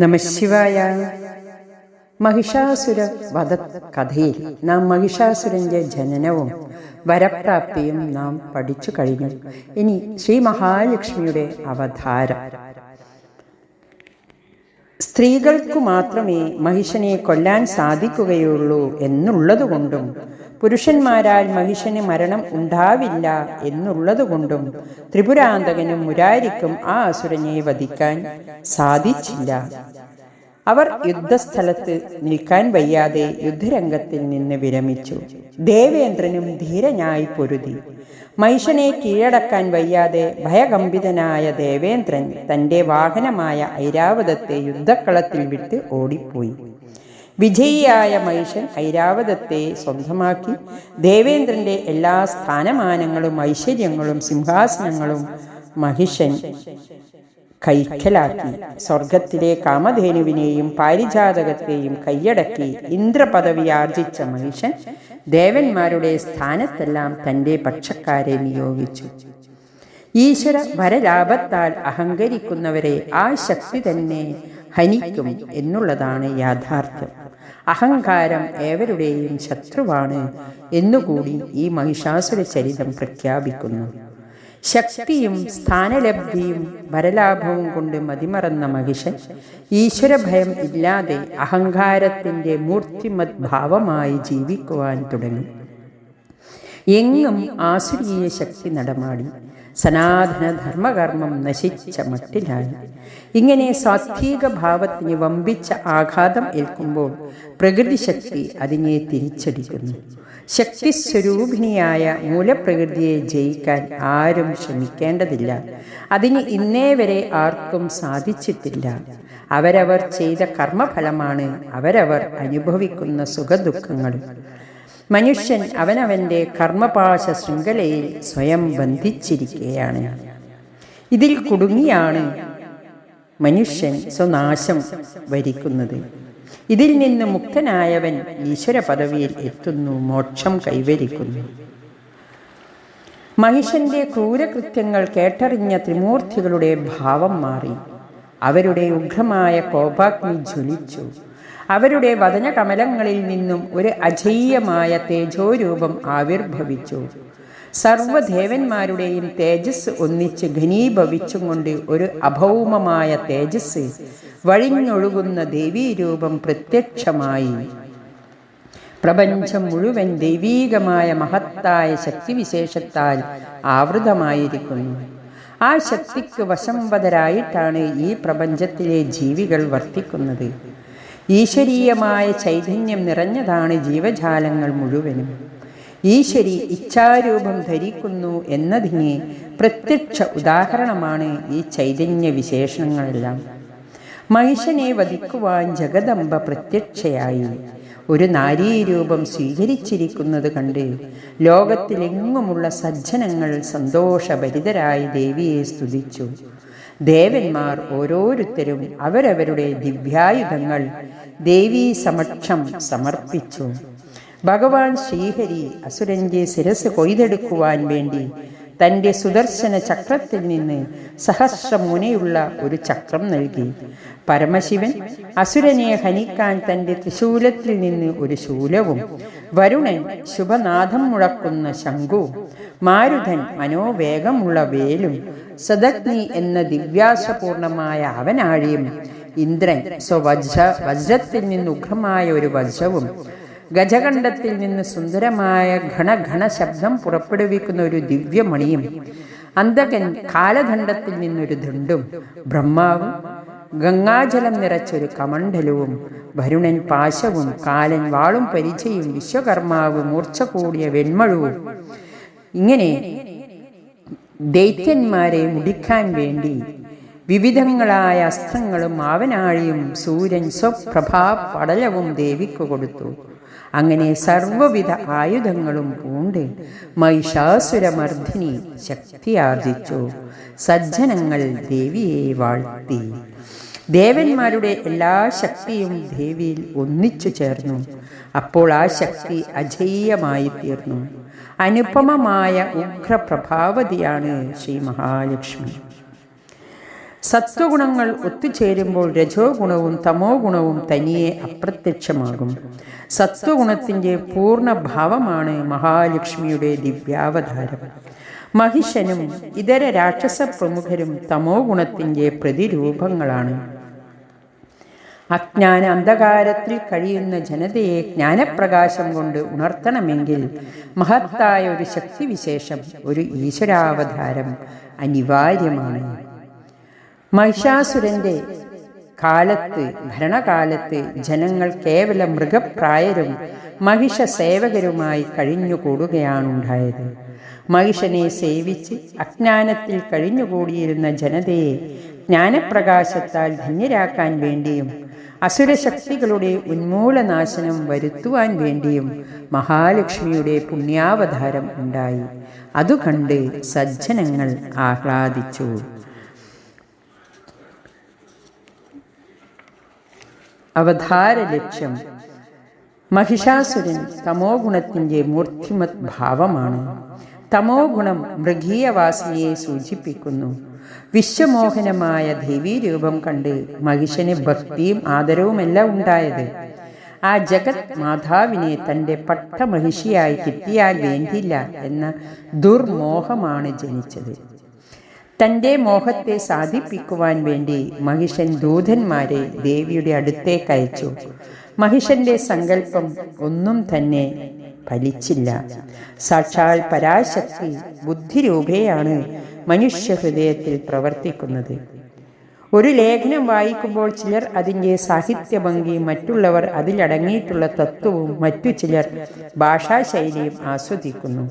നമശിവായ മഹിഷാസുര വധ കഥയിൽ നാം മഹിഷാസുരന്റെ ജനനവും വരപ്രാപ്തിയും നാം പഠിച്ചു കഴിഞ്ഞു. ഇനി ശ്രീ മഹാലക്ഷ്മിയുടെ അവതാര. സ്ത്രീകൾക്കു മാത്രമേ മഹിഷനെ കൊല്ലാൻ സാധിക്കുകയുള്ളൂ എന്നുള്ളതുകൊണ്ടും പുരുഷന്മാരാൽ മഹിഷന് മരണം ഉണ്ടാവില്ല എന്നുള്ളതുകൊണ്ടും ത്രിപുരാന്തകനും മുരാരിക്കും ആ അസുരനെ വധിക്കാൻ സാധിച്ചില്ല. അവർ യുദ്ധസ്ഥലത്ത് നിൽക്കാൻ വയ്യാതെ യുദ്ധരംഗത്തിൽ നിന്ന് വിരമിച്ചു. ദേവേന്ദ്രനും ധീരനായി പൊരുതി. മഹിഷനെ കീഴടക്കാൻ വയ്യാതെ ഭയകമ്പിതനായ ദേവേന്ദ്രൻ തന്റെ വാഹനമായ ഐരാവതത്തെ യുദ്ധക്കളത്തിൽ വിട്ട് ഓടിപ്പോയി. വിജയിയായ മഹിഷൻ ഐരാവതത്തെ സ്വന്തമാക്കി. ദേവേന്ദ്രന്റെ എല്ലാ സ്ഥാനമാനങ്ങളും ഐശ്വര്യങ്ങളും സിംഹാസനങ്ങളും മഹിഷൻ കൈക്കലാക്കി. സ്വർഗത്തിലെ കാമധേനുവിനെയും പാരിജാതകത്തെയും കൈയടക്കി ഇന്ദ്രപദവി ആർജിച്ച മഹിഷൻ ദേവന്മാരുടെ സ്ഥാനത്തെല്ലാം തന്റെ പക്ഷക്കാരെ നിയോഗിച്ചു. ഈശ്വര വരലാഭത്താൽ അഹങ്കരിക്കുന്നവരെ ആ ശക്തി തന്നെ ഹനിക്കും എന്നുള്ളതാണ് യാഥാർത്ഥ്യം. അഹങ്കാരം ഏവരുടെയും ശത്രുവാണ് എന്നുകൂടി ഈ മഹിഷാസുര ചരിതം പ്രഖ്യാപിക്കുന്നു. ശക്തിയും സ്ഥാനലബ്ധിയും വരലാഭവും കൊണ്ട് മതിമറന്ന മഹിഷൻ ഈശ്വരഭയം ഇല്ലാതെ അഹങ്കാരത്തിന്റെ മൂർത്തിമത് ഭാവമായി ജീവിക്കുവാൻ തുടങ്ങി. എങ്ങും ആസുരീയ ശക്തി നടമാടി. സനാതന ധർമ്മകർമ്മം നശിച്ച മട്ടിലായി. ഇങ്ങനെ സാത്വിക ഭാവത്തിന് വമ്പിച്ച ആഘാതം ഏൽക്കുമ്പോൾ പ്രകൃതിശക്തി അതിനെ തിരിച്ചടിക്കുന്നു. ശക്തി സ്വരൂപിണിയായ മൂലപ്രകൃതിയെ ജയിക്കാൻ ആരും ശ്രമിക്കേണ്ടതില്ല. അതിന് ഇന്നേ വരെ ആർക്കും സാധിച്ചിട്ടില്ല. അവരവർ ചെയ്ത കർമ്മഫലമാണ് അവരവർ അനുഭവിക്കുന്ന സുഖദുഃഖങ്ങൾ. മനുഷ്യൻ അവനവന്റെ കർമ്മപാശ ശൃംഖലയിൽ സ്വയം ബന്ധിച്ചിരിക്കുകയാണ്. ഇതിൽ കുടുങ്ങിയാണ് മനുഷ്യൻ സ്വനാശം വരിക്കുന്നത്. ഇതിൽ നിന്ന് മുക്തനായവൻ ഈശ്വര പദവിയിൽ എത്തുന്നു മോക്ഷം കൈവരിക്കുന്നു. മഹിഷന്റെ ക്രൂരകൃത്യങ്ങൾ കേട്ടറിഞ്ഞ ത്രിമൂർത്തികളുടെ ഭാവം മാറി. അവരുടെ ഉഗ്രമായ കോപാഗ്നി ജ്വലിച്ചു. അവരുടെ വദനകമലങ്ങളിൽ നിന്നും ഒരു അജയ്യമായ തേജോരൂപം ആവിർഭവിച്ചു. സർവദേവന്മാരുടെയും തേജസ് ഒന്നിച്ച് ഘനീഭവിച്ചും കൊണ്ട് ഒരു അഭൗമമായ തേജസ് വഴിഞ്ഞൊഴുകുന്ന ദേവീരൂപം പ്രത്യക്ഷമായി. പ്രപഞ്ചം മുഴുവൻ ദൈവീകമായ മഹത്തായ ശക്തിവിശേഷത്താൽ ആവൃതമായിരിക്കുന്നു. ആ ശക്തിക്ക് വശംവതരായിട്ടാണ് ഈ പ്രപഞ്ചത്തിലെ ജീവികൾ വർത്തിക്കുന്നത്. ഈശ്വരീയമായ ചൈതന്യം നിറഞ്ഞതാണ് ജീവജാലങ്ങൾ മുഴുവനും. ഈശ്വരി ഇച്ഛാരൂപം ധരിക്കുന്നു എന്നതിന് പ്രത്യക്ഷ ഉദാഹരണമാണ് ഈ ചൈതന്യ വിശേഷണങ്ങളെല്ലാം മഹിഷനെ വധിക്കുവാൻ ജഗദംബ പ്രത്യക്ഷയായി. ഒരു നാരീരൂപം സ്വീകരിച്ചിരിക്കുന്നത് കണ്ട് ലോകത്തിലെങ്ങുമുള്ള സജ്ജനങ്ങൾ സന്തോഷഭരിതരായി ദേവിയെ സ്തുതിച്ചു. ദേവന്മാർ ഓരോരുത്തരും അവരവരുടെ ദിവ്യായുധങ്ങൾ ദേവീ സമക്ഷം സമർപ്പിച്ചു. ഭഗവാൻ ശ്രീഹരി അസുരന്റെ ശിരസ് കൊയ്തെടുക്കുവാൻ വേണ്ടി തന്റെ സുദർശന ചക്രത്തിൽ നിന്ന് സഹസ്രമുനയുള്ള ഒരു ചക്രം നൽകി. പരമശിവൻ അസുരനെ ഹനിക്കാൻ തന്റെ ത്രിശൂലത്തിൽ നിന്ന് ഒരു ശൂലവും വരുണൻ ശുഭനാഥം മുഴക്കുന്ന ശംഖുവും മാരുധൻ മനോവേഗമുള്ള വേലും സദഗ്നി എന്ന ദിവ്യാസപൂർണമായ അവനാഴിയും ഇന്ദ്രൻ സ്വവജ്ര വജ്രത്തിൽ നിന്ന് ഉഗ്രമായ ഒരു വജ്രവും ഗജകണ്ഠത്തിൽ നിന്ന് സുന്ദരമായ ഘണഘണ ശബ്ദം പുറപ്പെടുവിക്കുന്ന ഒരു ദിവ്യമണിയും അന്തകൻ കാലദണ്ഡത്തിൽ നിന്നൊരു ദണ്ഡും ബ്രഹ്മാവും ഗംഗാജലം നിറച്ചൊരു കമണ്ഡലവും വരുണൻ പാശവും കാലൻ വാളും പരിചയും വിശ്വകർമാവ് മൂർച്ച കൂടിയ വെൺമഴുവും ഇങ്ങനെ ദൈത്യന്മാരെ മുടിക്കാൻ വേണ്ടി വിവിധങ്ങളായ അസ്ത്രങ്ങളും ആവനാഴിയും സൂര്യൻ സ്വപ്രഭാ പടലവും ദേവിക്ക് കൊടുത്തു. അങ്ങനെ സർവവിധ ആയുധങ്ങളും പൂണ്ട് മഹിഷാസുരമർദ്ദിനി ശക്തിയാർജിച്ചു. സജ്ജനങ്ങൾ ദേവിയെ വാഴ്ത്തി. ദേവന്മാരുടെ എല്ലാ ശക്തിയും ദേവിയിൽ ഒന്നിച്ചു ചേർന്നു. അപ്പോൾ ആ ശക്തി അജയ്യമായി തീർന്നു അനുപമമായ ഉഗ്രപ്രഭാവതിയാണ് ശ്രീ മഹാലക്ഷ്മി. സത്വഗുണങ്ങൾ ഒത്തുചേരുമ്പോൾ രജോ ഗുണവും തമോ ഗുണവും തനിയെ അപ്രത്യക്ഷമാകും. സത്വഗുണത്തിന്റെ പൂർണ ഭാവമാണ് മഹാലക്ഷ്മിയുടെ ദിവ്യാവതാരം. മഹിഷനും ഇതര രാക്ഷസ പ്രമുഖരും തമോ ഗുണത്തിന്റെ പ്രതിരൂപങ്ങളാണ്. അജ്ഞാന അന്ധകാരത്തിൽ കഴിയുന്ന ജനതയെ ജ്ഞാനപ്രകാശം കൊണ്ട് ഉണർത്തണമെങ്കിൽ മഹത്തായ ഒരു ശക്തിവിശേഷം ഒരു ഈശ്വരാവതാരം അനിവാര്യമാണ്. മഹിഷാസുരന്റെ കാലത്ത് ഭരണകാലത്ത് ജനങ്ങൾ കേവലം മൃഗപ്രായരും മഹിഷ സേവകരുമായി കഴിഞ്ഞുകൂടുകയാണുണ്ടായത്. മഹിഷനെ സേവിച്ച് അജ്ഞാനത്തിൽ കഴിഞ്ഞുകൂടിയിരുന്ന ജനതയെ ജ്ഞാനപ്രകാശത്താൽ ധന്യരാക്കാൻ വേണ്ടിയും അസുരശക്തികളുടെ ഉന്മൂലനാശനം വരുത്തുവാൻ വേണ്ടിയും മഹാലക്ഷ്മിയുടെ പുണ്യാവതാരം ഉണ്ടായി. അതു കണ്ട് സജ്ജനങ്ങൾ ആഹ്ലാദിച്ചു. അവതാര ലക്ഷ്യം മഹിഷാസുരൻ തമോ ഗുണത്തിന്റെ മൂർത്തിമത് ഭാവമാണ് തമോ ഗുണം മൃഗീയവാസിയെ സൂചിപ്പിക്കുന്നു. വിശ്വമോഹനമായ ദേവീരൂപം കണ്ട് മഹിഷന് ഭക്തിയും ആദരവുമെല്ലാം ഉണ്ടായത്. ആ ജഗത് മാതാവിനെ തന്റെ പട്ടമഹിഷിയായി കിട്ടിയാൽ വേണ്ടില്ല എന്ന ദുർമോഹമാണ് ജനിച്ചത്. തന്റെ മോഹത്തെ സാധിപ്പിക്കുവാൻ വേണ്ടി മഹിഷൻ ദൂതന്മാരെ ദേവിയുടെ അടുത്തേക്ക് അയച്ചു. മഹിഷന്റെ സങ്കല്പം ഒന്നും തന്നെ ഫലിച്ചില്ല. സാക്ഷാൽ പരാശക്തി ബുദ്ധിരൂപയാണ് മനുഷ്യ ഹൃദയത്തിൽ പ്രവർത്തിക്കുന്നത്. ഒരു ലേഖനം വായിക്കുമ്പോൾ ചിലർ അതിന്റെ സാഹിത്യഭംഗി മറ്റുള്ളവർ അതിലടങ്ങിയിട്ടുള്ള തത്വവും മറ്റു ചിലർ ഭാഷാശൈലിയും ആസ്വദിക്കുന്നു.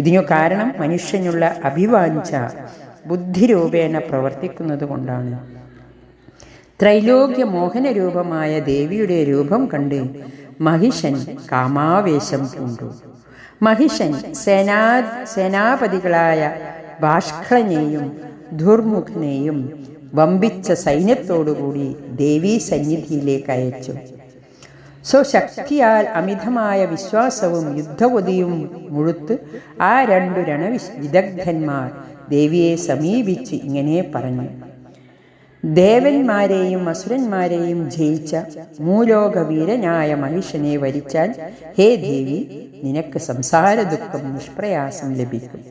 ഇതിനു കാരണം മനുഷ്യനുള്ള അഭിവാഞ്ച ബുദ്ധിരൂപേണ പ്രവർത്തിക്കുന്നത് കൊണ്ടാണ് ത്രൈലോക്യ മോഹനരൂപമായ ദേവിയുടെ രൂപം കണ്ട് മഹിഷൻ കാമാവേശം പൂണ്ടു. മഹിഷൻ സേനാ സേനാപതികളായ ബാഷ്കളനെയും ദുർമുഖനെയും വമ്പിച്ച സൈന്യത്തോടുകൂടി ദേവീ സന്നിധിയിലേക്ക് അയച്ചു. സ്വശക്തിയാൽ അമിതമായ വിശ്വാസവും യുദ്ധവതിയും മുഴുത്ത് ആ രണ്ടു രണവിശ് വിദഗ്ധന്മാർ ദേവിയെ സമീപിച്ച് ഇങ്ങനെ പറഞ്ഞു. ദേവന്മാരെയും അസുരന്മാരെയും ജയിച്ച മൂലോകവീരനായ മനുഷ്യനെ വരിച്ചാൽ ഹേ ദേവി നിനക്ക് സംസാര ദുഃഖം നിഷ്പ്രയാസം ലഭിക്കും.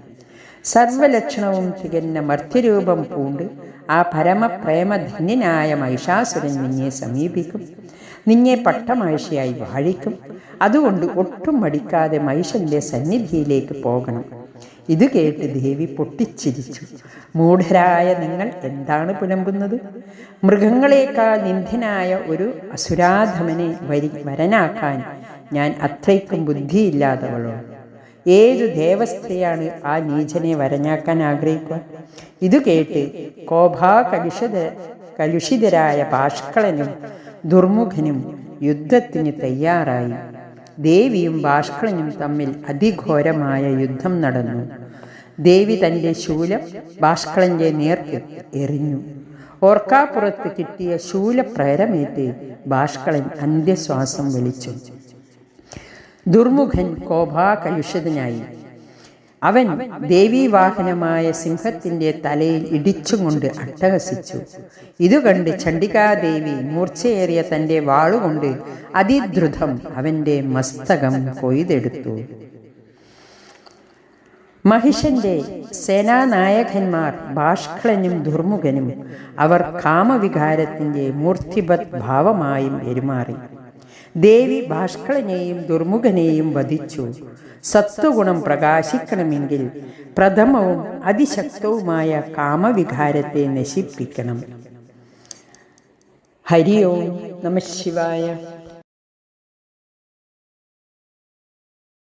സർവലക്ഷണവും തികഞ്ഞ മർത്യരൂപം പൂണ്ട് ആ പരമപ്രേമധന്യനായ മഹിഷാസുരൻ നിന്നെ സമീപിക്കും. നിന്നെ പട്ടമഹിഷിയായി വാഴിക്കും. അതുകൊണ്ട് ഒട്ടും മടിക്കാതെ മഹിഷന്റെ സന്നിധിയിലേക്ക് പോകണം. ഇത് കേട്ട് ദേവി പൊട്ടിച്ചിരിച്ചു. മൂഢരായ നിങ്ങൾ എന്താണ് പുലമ്പുന്നത്? മൃഗങ്ങളെക്കാൾ നിന്ദനായ ഒരു അസുരാധമനെ വരി വരനാക്കാൻ ഞാൻ അത്രയ്ക്കും ബുദ്ധിയില്ലാത്തവളോ? ഏതു ദേവസ്ഥയാണ് ആ നീചനെ വരഞ്ഞാക്കാൻ ആഗ്രഹിക്കുക? ഇത് കേട്ട് കോഭാ കലുഷിത കലുഷിതരായ ഭാഷ്കളനും ദുർമുഖനും യുദ്ധത്തിന് തയ്യാറായി. ദേവിയും ഭാഷ്കളനും തമ്മിൽ അതിഘോരമായ യുദ്ധം നടന്നു. ദേവി തന്റെ ശൂലം ഭാഷ്കളന്റെ നേർക്ക് എറിഞ്ഞു. ഓർക്കാപ്പുറത്ത് കിട്ടിയ ശൂലപ്രേരമേറ്റ് ഭാഷ്കളൻ അന്ത്യശ്വാസം വിളിച്ചു. ദുർമുഖൻ കോപാകലുഷിതനായി. അവൻ ദേവീവാഹനമായ സിംഹത്തിന്റെ തലയിൽ ഇടിച്ചുകൊണ്ട് അട്ടഹസിച്ചു. ഇതുകണ്ട് ചണ്ഡികാദേവി മൂർച്ചയേറിയ തന്റെ വാളുകൊണ്ട് അതിദ്രുതം അവന്റെ മസ്തകം കൊയ്തെടുത്തു. മഹിഷന്റെ സേനാനായകന്മാർ ബാഷ്കളനും ദുർമുഖനും അവർ കാമവികാരത്തിന്റെ മൂർത്തിപത് ഭാവമായും പെരുമാറി. ദേവി ഭാഷ്കളനെയും ദുർമുഖനെയും വധിച്ചു. സത്വഗുണം പ്രകാശിക്കണമെങ്കിൽ പ്രഥമവും അതിശക്തവുമായ കാമവികാരത്തെ നശിപ്പിക്കണം. ഹരി ഓം നമ ശിവായ.